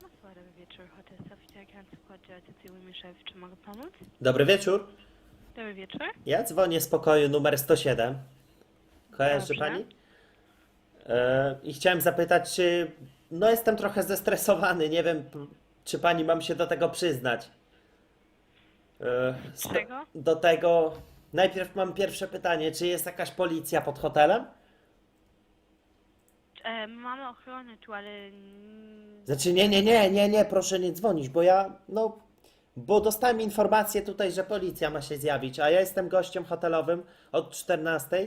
Dobry wieczór, Hotel Sofia, Łymiszew. Czy mogę pomóc? Dobry wieczór. Dobry wieczór. Ja dzwonię z pokoju numer 107. Kojarzy Dobrze. pani? E, I chciałem zapytać, czy. No, jestem trochę zestresowany. Nie wiem, p- czy pani mam się do tego przyznać. E, sto- Czego? Do tego. Najpierw mam pierwsze pytanie. Czy jest jakaś policja pod hotelem? E, mamy ochronę tu, ale... mm, Znaczy, nie, nie, nie, nie, nie, proszę nie dzwonić, bo ja. No. Bo dostałem informację tutaj, że policja ma się zjawić, a ja jestem gościem hotelowym od 14.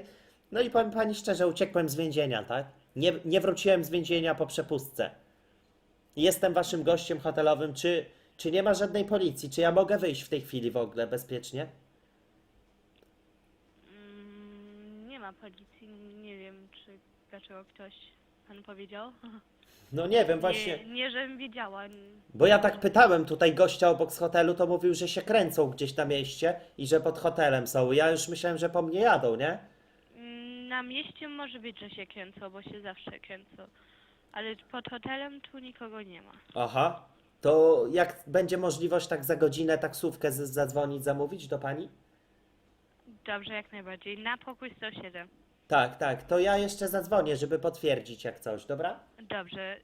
No i powiem pani szczerze, uciekłem z więzienia, tak? Nie, nie wróciłem z więzienia po przepustce. Jestem waszym gościem hotelowym. Czy, czy nie ma żadnej policji? Czy ja mogę wyjść w tej chwili w ogóle bezpiecznie? mm, nie ma policji, nie wiem, czy dlaczego ktoś pan powiedział. No nie wiem, właśnie. Nie, nie żebym wiedziała. Bo ja tak pytałem tutaj gościa obok z hotelu, to mówił, że się kręcą gdzieś na mieście i że pod hotelem są. Ja już myślałem, że po mnie jadą, nie? Mm, Na mieście może być, że się kręcą, bo się zawsze kręcą. Ale pod hotelem tu nikogo nie ma. Aha. To jak będzie możliwość tak za godzinę taksówkę z- zadzwonić, zamówić do pani? Dobrze, jak najbardziej. Na pokój 107. Tak, tak. To ja jeszcze zadzwonię, żeby potwierdzić jak coś, dobra? Dobrze.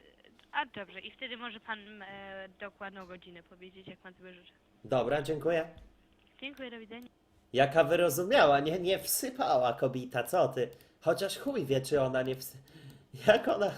A dobrze, i wtedy może pan e, dokładną godzinę powiedzieć, jak pan sobie życzy. Dobra, dziękuję. Dziękuję, do widzenia. Jaka wyrozumiała, nie, nie wsypała kobita, co ty? Chociaż chuj wie, czy ona nie wsy... Jak ona